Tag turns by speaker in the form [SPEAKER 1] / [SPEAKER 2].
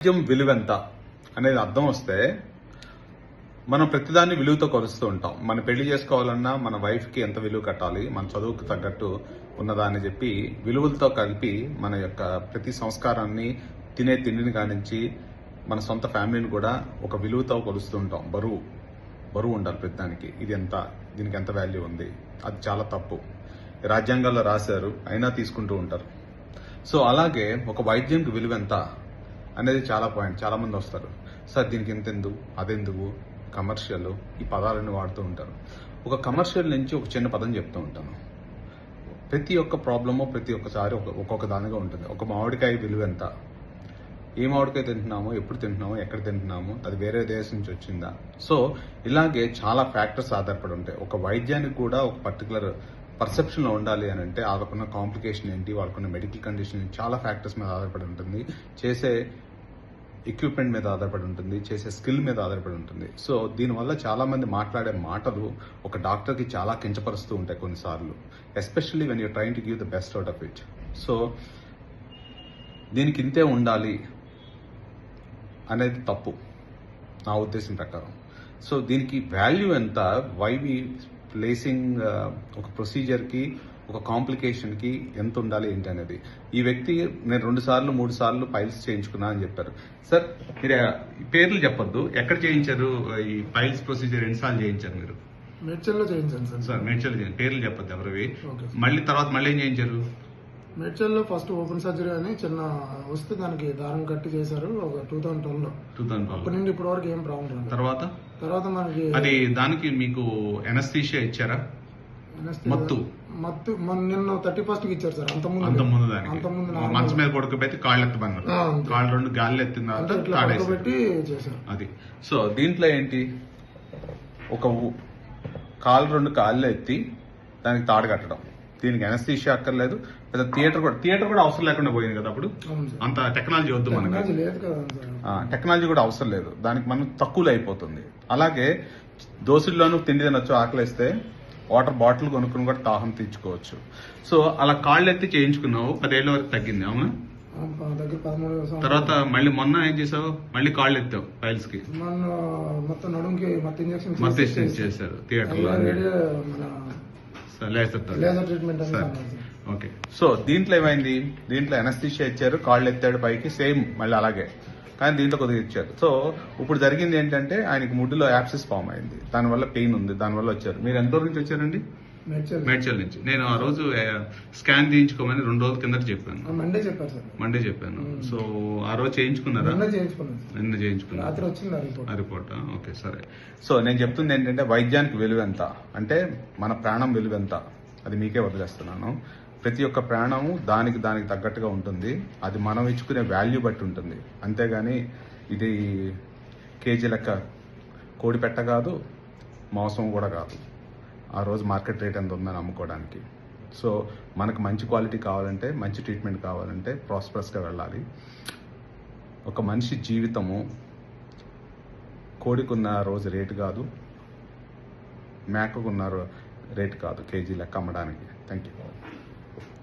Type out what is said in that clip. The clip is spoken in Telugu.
[SPEAKER 1] వైద్యం విలువెంత అనేది అర్థం వస్తే మనం ప్రతిదాన్ని విలువతో కొలుస్తూ ఉంటాం. మన పెళ్ళి చేసుకోవాలన్నా మన వైఫ్కి ఎంత విలువ కట్టాలి మన చదువుకు తగ్గట్టు ఉన్నదా అని చెప్పి విలువలతో కలిపి మన యొక్క ప్రతి సంస్కారాన్ని తినే తిండిని కానించి మన సొంత ఫ్యామిలీని కూడా ఒక విలువతో కొలుస్తూ ఉంటాం. బరువు బరువు ఉండాలి ప్రతిదానికి. ఇది ఎంత దీనికి ఎంత వాల్యూ ఉంది? అది చాలా తప్పు. రాజ్యాంగాల్లో రాశారు అయినా తీసుకుంటూ ఉంటారు. సో అలాగే ఒక వైద్యంకి విలువ ఎంత అనేది చాలా పాయింట్. చాలా మంది వస్తారు. సార్ దీనికి ఎంత అదెందుకు? కమర్షియల్ ఈ పదాలను వాడుతూ ఉంటారు. ఒక కమర్షియల్ నుంచి ఒక చిన్న పదం చెప్తూ ఉంటాను. ప్రతి ఒక్క ప్రాబ్లము ప్రతి ఒక్కసారి ఒక్కొక్క దానిగా ఉంటుంది. ఒక మామిడికాయ విలువ ఎంత? ఏ మామిడికాయ తింటున్నామో ఎప్పుడు తింటున్నామో ఎక్కడ తింటున్నామో అది వేరే దేశం నుంచి వచ్చిందా? సో ఇలాగే చాలా ఫ్యాక్టర్స్ ఆధారపడి ఉంటాయి. ఒక వైద్యానికి కూడా ఒక పర్టికులర్ పర్సెప్షన్లో ఉండాలి అని అంటే వాళ్ళకున్న కాంప్లికేషన్ ఏంటి వాళ్ళకున్న మెడికల్ కండిషన్ చాలా ఫ్యాక్టర్స్ మీద ఆధారపడి ఉంటుంది. చేసే ఎక్విప్మెంట్ మీద ఆధారపడి ఉంటుంది చేసే స్కిల్ మీద ఆధారపడి ఉంటుంది. సో దీనివల్ల చాలామంది మాట్లాడే మాటలు ఒక డాక్టర్కి చాలా కించపరుస్తూ ఉంటాయి కొన్నిసార్లు. Especially when you train to give the best out of it so దీనికి ఇంతే ఉండాలి అనేది తప్పు. నా ఉద్దేశం ప్రకారం. సో దీనికి వాల్యూ ఎంత? వై వి ప్లేసింగ్ ఒక ప్రొసీజర్కి ఒక కాంప్లికేషన్కి ఎంత ఉండాలి ఏంటి అనేది. ఈ వ్యక్తి నేను రెండు సార్లు మూడు సార్లు ఫైల్స్ చేయించుకున్నా అని చెప్పారు. సార్ మీరు పేర్లు చెప్పొద్దు. ఎక్కడ చేయించారు? ఈ ఫైల్స్ ప్రొసీజర్ ఎన్నిసార్లు చేయించారు మీరు?
[SPEAKER 2] మేడ్చల్లో చేయించాను సార్.
[SPEAKER 1] సార్ మేడ్చల్ చేయండి. పేర్లు చెప్పొద్దు ఎవరివి. మళ్ళీ తర్వాత మళ్ళీ ఏం చేయించారు?
[SPEAKER 2] మేడ్చల్లో ఫస్ట్ ఓపెన్ సర్జరీ అని చిన్న వస్తే దానికి దారం కట్టి చేశారు ఒక టూ థౌసండ్ ట్వెల్వ్లో.
[SPEAKER 1] టూ థౌసండ్
[SPEAKER 2] అప్పటి నుండి ఇప్పటి వరకు ఏం ప్రాబ్లం రాలేదు
[SPEAKER 1] తర్వాత?
[SPEAKER 2] తర్వాత మనకి
[SPEAKER 1] అది దానికి మీకు ఎనస్థీషియా ఇచ్చారా? మత్తు.
[SPEAKER 2] మత్తు మొన్న నిన్న థర్టీ ఫస్ట్కి ఇచ్చారు సార్ అంత ముందు
[SPEAKER 1] అంత ముందు దానికి
[SPEAKER 2] అంత ముందు
[SPEAKER 1] మంచం మీద కొడుకుపోతే కాళ్ళు ఎత్తమన్నారు. కాళ్ళు రెండు గాలి ఎత్తిన తర్వాత
[SPEAKER 2] పెట్టి చేశారు.
[SPEAKER 1] అది. సో దీంట్లో ఏంటి? ఒక కాళ్ళు రెండు కాళ్ళు ఎత్తి దానికి తాడు కట్టడం. దీనికి ఎనస్థీషియా అక్కర్లేదు. లేదా థియేటర్ కూడా థియేటర్ కూడా అవసరం లేకుండా పోయింది కదా అప్పుడు? అంత టెక్నాలజీ వద్దు మనకి.
[SPEAKER 2] టెక్నాలజీ
[SPEAKER 1] కూడా అవసరం లేదు. దానికి మనం తక్కువలో అయిపోతుంది. అలాగే దోశల్లోనూ తిండి తినొచ్చు ఆకలిస్తే వాటర్ బాటిల్ కొనుక్కుని కూడా దాహం తీర్చుకోవచ్చు. సో అలా కాళ్ళు ఎత్తి చేయించుకున్నావు పదేళ్ళ వరకు తగ్గింది అవునా. తర్వాత మళ్ళీ మొన్న ఏం చేసావు? మళ్ళీ కాళ్ళు ఎత్తావు
[SPEAKER 2] ఫైల్స్కి మొత్తం ఇంజక్షన్
[SPEAKER 1] చేశారు. థియేటర్లో
[SPEAKER 2] లేజర్ ట్రీట్మెంట్.
[SPEAKER 1] ఓకే. సో దీంట్లో ఏమైంది? దీంట్లో ఎనస్థిషియా ఇచ్చారు కాళ్ళు ఎత్తాడు పైకి సేమ్ మళ్ళీ అలాగే. కానీ దీంట్లో కొద్దిగా ఇచ్చారు. సో ఇప్పుడు జరిగింది ఏంటంటే ఆయనకి ముడ్డులో యాప్సిస్ ఫామ్ అయింది. దానివల్ల పెయిన్ ఉంది దానివల్ల వచ్చారు. మీరు ఎంత దూరం నుంచి వచ్చారండి?
[SPEAKER 2] మేడ్చల్
[SPEAKER 1] నుంచి. నేను ఆ రోజు స్కాన్ చేయించుకోమని రెండు రోజుల కిందట చెప్పాను.
[SPEAKER 2] మండే చెప్పారు సార్.
[SPEAKER 1] మండే చెప్పాను. సో ఆ రోజు చేయించుకున్నారా. నిన్న చేయించుకున్నారా?
[SPEAKER 2] ఆ రిపోర్ట్?
[SPEAKER 1] ఓకే సరే. సో నేను చెప్తుంది ఏంటంటే వైద్యానికి విలువ ఎంత? అంటే మన ప్రాణం విలువ ఎంత? అది మీకే వదిలేస్తున్నాను. ప్రతి ఒక్క ప్రాణము దానికి దానికి తగ్గట్టుగా ఉంటుంది. అది మనం ఇచ్చుకునే వాల్యూ బట్టి ఉంటుంది. అంతేగాని ఇది కేజీ లెక్క కోడి పెట్ట కాదు మాంసం కూడా కాదు. ఆ రోజు మార్కెట్ రేట్ ఎంత ఉందని అమ్ముకోవడానికి. సో మనకు మంచి క్వాలిటీ కావాలంటే మంచి ట్రీట్మెంట్ కావాలంటే ప్రాస్పరస్గా వెళ్ళాలి. ఒక మనిషి జీవితము కోడికున్న రోజు రేటు కాదు మేకకున్న రేటు కాదు కేజీ లెక్క అమ్మడానికి. Thank you